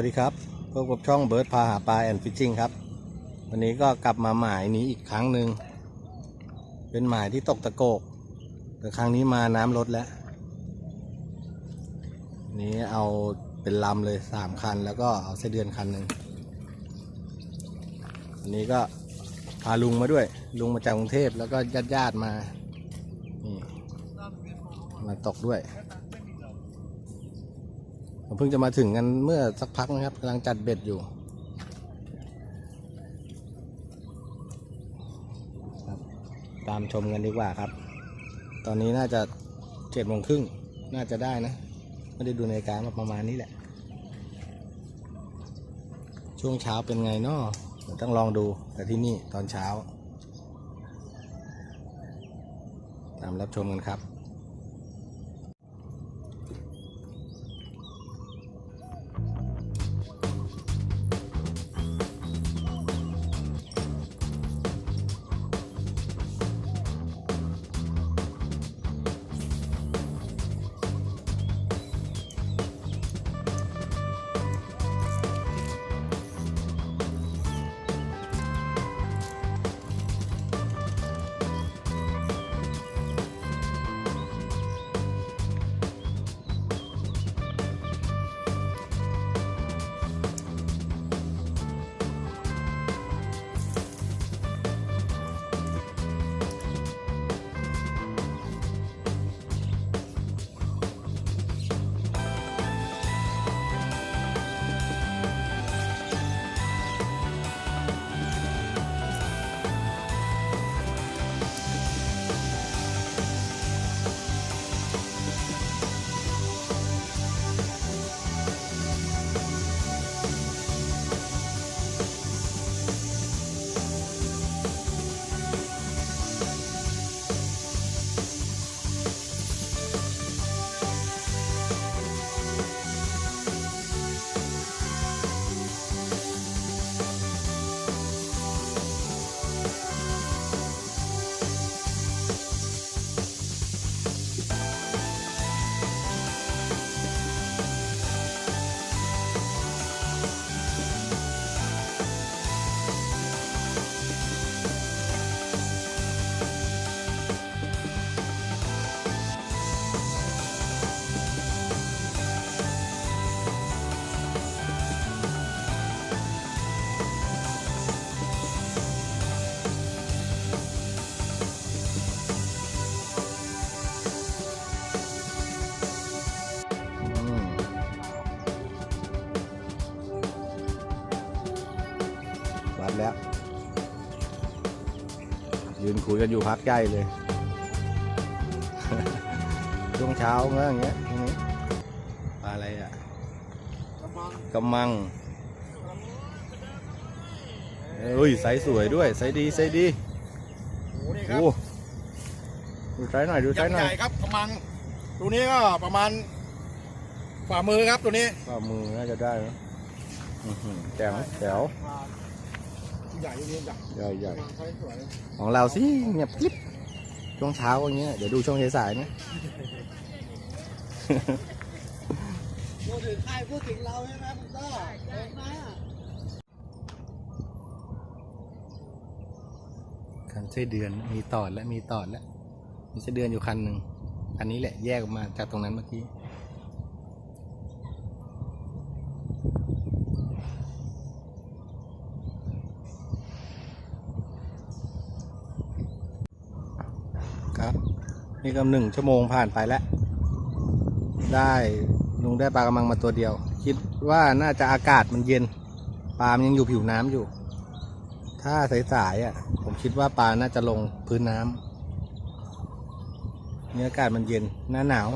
วัสดีครับพบกับช่องเบิร์ดพาหาปลาแอนฟิชชิงครับ วันนี้ก็กลับมาหมายนี้อีกครั้งหนึ่ง เป็นหมายที่ตกตะโกก แต่ครั้งนี้มาน้ำลดแล้ว นี้เอาเป็นลำเลยสามคัน แล้วก็เอาไส้เดือนคันหนึ่งอันนี้ก็พาลุงมาด้วย ลุงมาจากกรุงเทพแล้วก็ญาติญาติๆมา นี่ มาตกด้วย ผมเพิ่งจะมาถึงกันเมื่อสักพักนะครับกำลังจัดเบ็ดอยู่ตามชมกันดีกว่าครับ ตอนนี้น่าจะเจ็ดโมงครึ่งน่าจะได้นะ ไม่ได้ดูนาฬิกามาประมาณนี้แหละ ช่วงเช้าเป็นไงเนาะเดี๋ยวต้องลองดูแต่ที่นี่ตอนเช้า ตามรับชมกันครับ ยืนคุยกันอยู่พักใหญ่เลย ช่วงเช้าเงี้ยอย่างเงี้ยตรงนี้ปลาอะไรอะกำมังเอ้ยไซส์สวยด้วยไซส์ดีไซส์ดีโอ้โหนี่คโอ้รับดูไซส์หน่อยดูไซยักส์ษ์หน่ใหอยญ่ครับกำลังตัวนี้ก็ประมาณฝ่ามือครับตัวนี้ฝ่ามือน่าจะได้นะอื้อหือแจ๋วแจ๋ว ใหญ่เรียนใหญ่ใหญ่ใหญ่ใช้สวยของเราสิเงียบกริบช่วงเช้าอย่างเงี้ยเดี๋ยวดูช่วงสายๆนะพูดถึงใครพูดถึงเราใช่ไหมคุณต้อเห็นไหมอะคันไส้เดือนมีตอดและมีตอดแล้วมีไส้เดือนอยู่คันหนึ่งอันนี้แหละแยกออกมาจากตรงนั้นเมื่อกี้ครับ นี่ก็หนึ่งชั่วโมงผ่านไปแล้ว ได้ลุงได้ปลากระมังมาตัวเดียว คิดว่าน่าจะอากาศมันเย็น ปลามันยังอยู่ผิวน้ำอยู่ ถ้าสายๆอะ ผมคิดว่าปลาน่าจะลงพื้นน้ำเนี่ยอากาศมันเย็นหน้าหนาว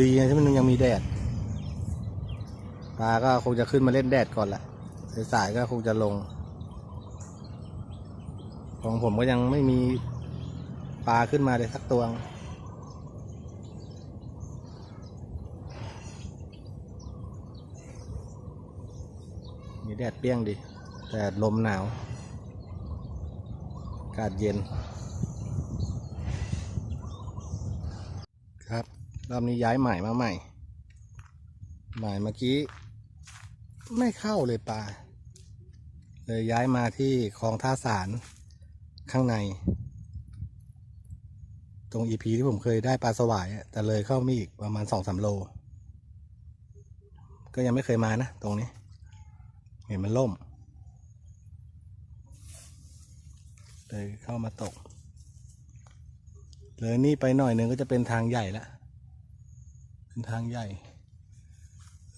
ดีนะที่มันยังมีแดด ปลาก็คงจะขึ้นมาเล่นแดดก่อนแหละสายๆก็คงจะลง ของผมก็ยังไม่มี ปลาขึ้นมาเลยสักตัวมีแดดเปรี้ยงดี แต่ลมหนาว อากาศเย็น ครับ รอบนี้ย้ายใหม่มาใหม่หมายเมื่อกี้ ไม่เข้าเลยปลา เลยย้ายมาที่คลองท่าสารข้างใน ตรงอีพีที่ผมเคยได้ปลาสวายแต่เลยเข้ามีอีกประมาณสองสามโล ก็ยังไม่เคยมานะ ตรงนี้ เห็นมันล่ม เลยเข้ามาตก เลยนี่ไปหน่อยหนึ่งก็จะเป็นทางใหญ่ละเป็นทางใหญ่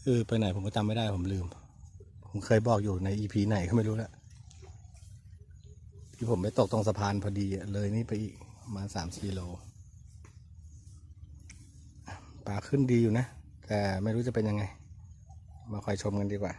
เออไปไหนผมก็จำไม่ได้ผมลืม ผมเคยบอกอยู่ในอีพีไหนก็ไม่รู้ละที่ผมไปตกตรงสะพานพอดีเลยนี่ไปอีก มาสามสี่โลปลาขึ้นดีอยู่นะ แต่ไม่รู้จะเป็นยังไง มาคอยชมกันดีกว่า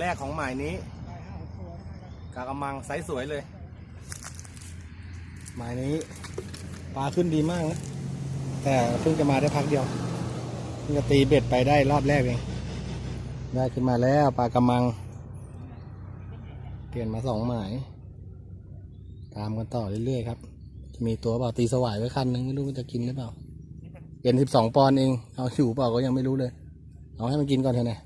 แรกของหมายนี้กากำมังไซส์สวยเลย หมายนี้ปลาขึ้นดีมากนะแต่เพิ่งจะมาได้พักเดียวเพิ่งจะตีเบ็ดไปได้รอบแรกเองได้ขึ้นมาแล้วปลากำมัง เปลี่ยนมาสองหมาย ตามกันต่อเรื่อยๆครับ จะมีตัวเปล่าตีสวายไว้คันนึงไม่รู้มันจะกินหรือเปล่าเอ็นสิบสองปอนด์เองเอาอยู่เปล่าก็ยังไม่รู้เลย เอาให้มันกินก่อนเถอะนะ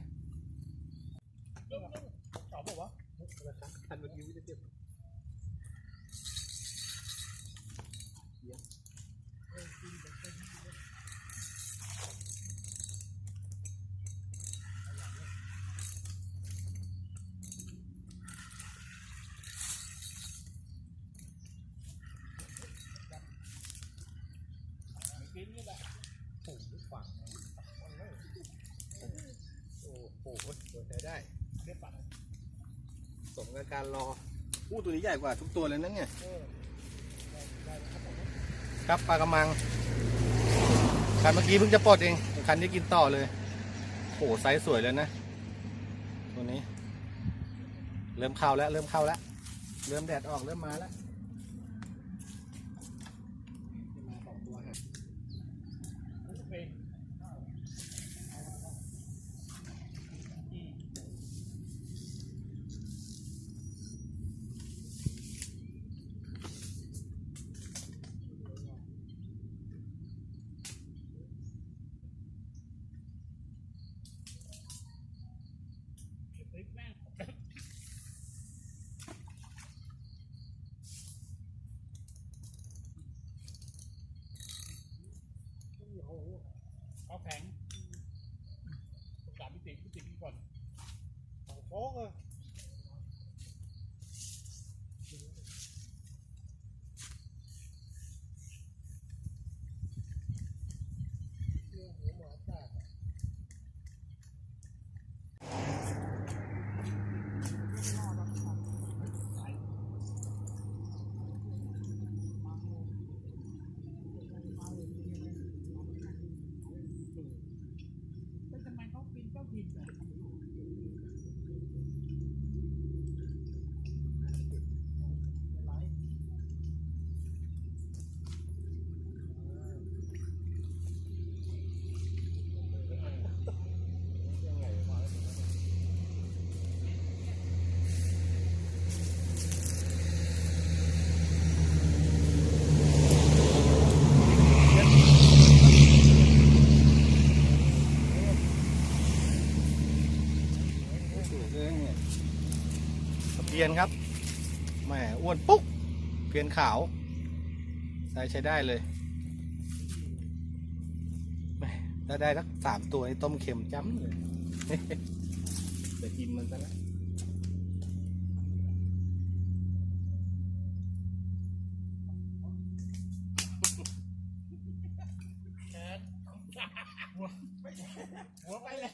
โอ้โหใช้ได้สมกับการรออู้ตัวนี้ใหญ่กว่าทุกตัวเลยนะเนี่ยครับปลากระมังคันเมื่อกี้เพิ่งจะปลดเองคันนี้กินต่อเลยโอ้โหไซส์สวยเลยนะตัวนี้ เริ่มเข้าแล้ว เริ่มเข้าแล้ว เริ่มแดดออกเริ่มมาแล้ว ยนครับแหมอ้วนปุ๊ก เพียนขาวใช้ใช้ได้เลยแหมถ้าได้สักสามตัวนี่ต้มเค็มจ้ำเลย จะกินมันซะแล้ว หัวไปเลย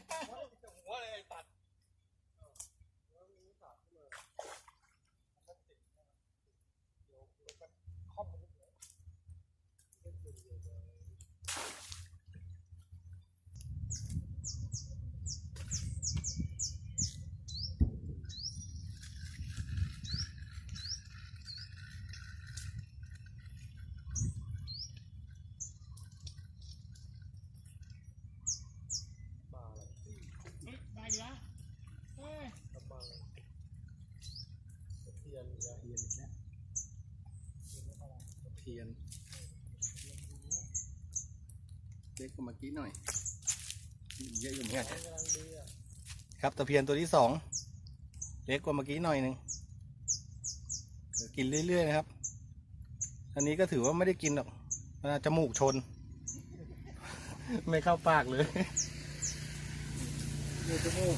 หัวเลยตัด ได้อีกแล้วเอ้ย เทียนเทียนเนี่ยเทียนเล็กกว่าเมื่อกี้หน่อย เยอะอยู่เหมือนกันครับตะเพียนตัวที่สองเล็กกว่าเมื่อกี้หน่อยหนึ่งเดี๋ยวกินเรื่อยๆนะครับ อันนี้ก็ถือว่าไม่ได้กินหรอกมันอาจจมูกชน ไม่เข้าปากเลยอยู่จมูก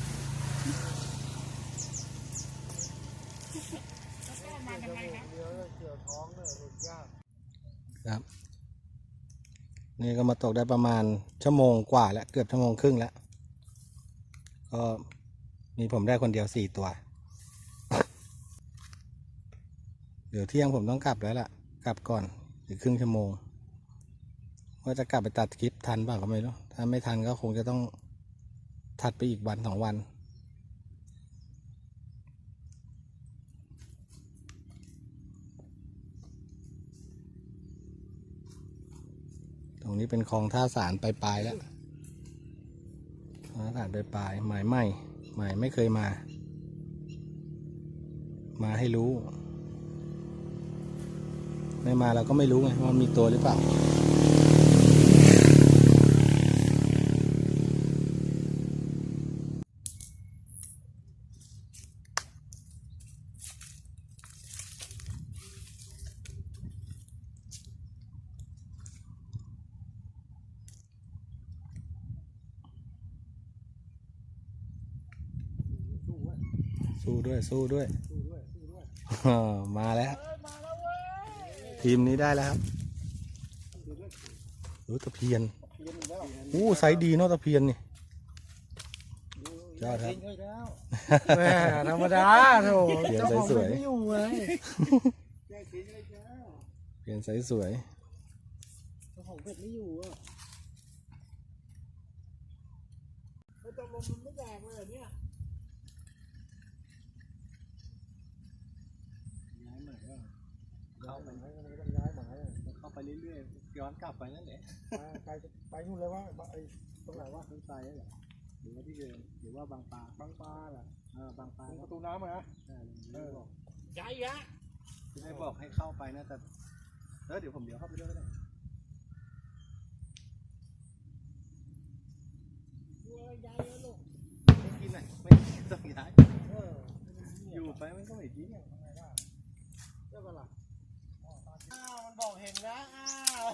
แล้วก็มายังไงครับ เดียวแล้วเกี่ยวท้องเลยหลุดยาก ครับนี่ก็มาตกได้ประมาณชั่วโมงกว่าแล้วเกือบชั่วโมงครึ่งแล้ว ก็มีผมได้คนเดียวสี่ตัว เดี๋ยวเที่ยงผมต้องกลับแล้วล่ะ กลับก่อนอีกครึ่งชั่วโมงว่าจะกลับไปตัดคลิปทันบ้างก็ไม่รู้ถ้าไม่ทันก็คงจะต้องถัดไปอีกวันสองวัน รงนี้เป็นคลองท่าสารปลายๆแล้วท่าสารปลายๆหมายไม่หมายไม่เคยมา มาให้รู้ ไม่มาเราก็ไม่รู้ไงว่ามีตัวหรือเปล่า สู้ด้วยสู้ด้วยสู้ด้วยสู้ด้วยอ่ามาแล้วเอ้ยมาแล้วเว้ยทีมนี้ได้แล้วครับสู้ด้วยรู้ตะเพียนเพียนอีกแล้วอู้ไซส์ดีเนาะตะเพียนนี่ยอดครับเพียนอีกแล้วแม่ธรรมดาโถเพียนไซส์สวยไม่อยู่ไงแก้เพียนอีกแล้วเพียนไซส์สวยเจ้าของเป็ดไม่อยู่อะไม่ต้องลมมันไม่แดงเลยเหรอเนี่ยย้ายใหม่ก็ ย้ายหมายก็ไม่ต้องย้ายหมายอะเข้าไปเรื่อยๆย้อนกลับไปนั่นแหละไปไปไปนู่นเลยว่าไอ้ตรงไหนวะต้นไทรนั่นแหละหรือว่าที่เดิมหรือว่าบางปลาบางปลาเหรอเออบางปลาตรงคปรับระตูน้ำอะนะใช่เออบอกย้ายยะให้บอกให้เข้าไปนะแต่เออเดี๋ยวผมเดี๋ยวเข้าไปด้วยก็ได้ตัวใหญ่แล้วลูกไม่กินอะไม่ต้องย้ายเอออยู่ไปมันก็ไม่กินทำไงได้ใช่ปะล่ะอ้าวมัน บอกเห็นนะอ้าว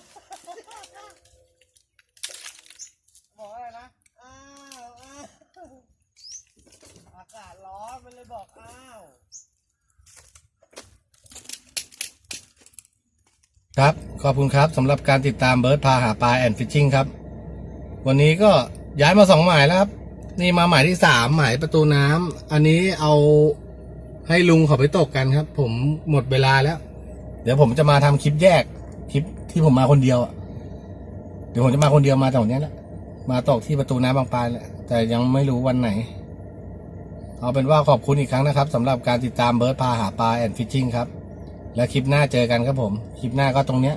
บอกอะไรนะอ้าวอ้าวอากาศร้อนมันเลยบอกอ้าวครับ ขอบคุณครับสำหรับการติดตามเบิร์ดพาหาปลาแอนฟิชชิงครับ วันนี้ก็ย้ายมาสองหมายแล้วครับ นี่มาหมายที่สามหมายประตูน้ำอันนี้เอาให้ลุงเขาไปตกกันครับ ผมหมดเวลาแล้ว เดี๋ยวผมจะมาทำคลิปแยกคลิปที่ผมมาคนเดียวอะเดี๋ยวผมจะมาคนเดียวมาตรงนี้ยแหละมาตกที่ประตูน้ำบางปลาแหละแต่ยังไม่รู้วันไหน เอาเป็นว่าขอบคุณอีกครั้งนะครับสำหรับการติดตามเบิร์ดพาหาปลาแอนฟิชชิ่งครับ แล้วคลิปหน้าเจอกันครับผม คลิปหน้าก็ตรงเนี้ย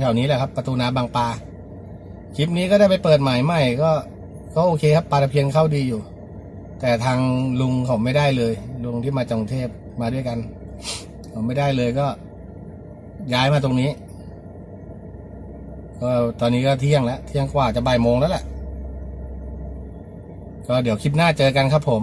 แถวๆนี้แหละครับประตูน้ำบางปลาคลิปนี้ก็ได้ไปเปิดหมายใหม่ก็ก็โอเคครับปลาตะเพียนเข้าดีอยู่ แต่ทางลุงเขาไม่ได้เลย ลุงที่มาจากกรุงเทพมาด้วยกันเขาไม่ได้เลยก็ ย้ายมาตรงนี้ก็ตอนนี้ก็เที่ยงแล้ว เที่ยงกว่าจะบ่ายโมงแล้วแหละก็เดี๋ยวคลิปหน้าเจอกันครับผม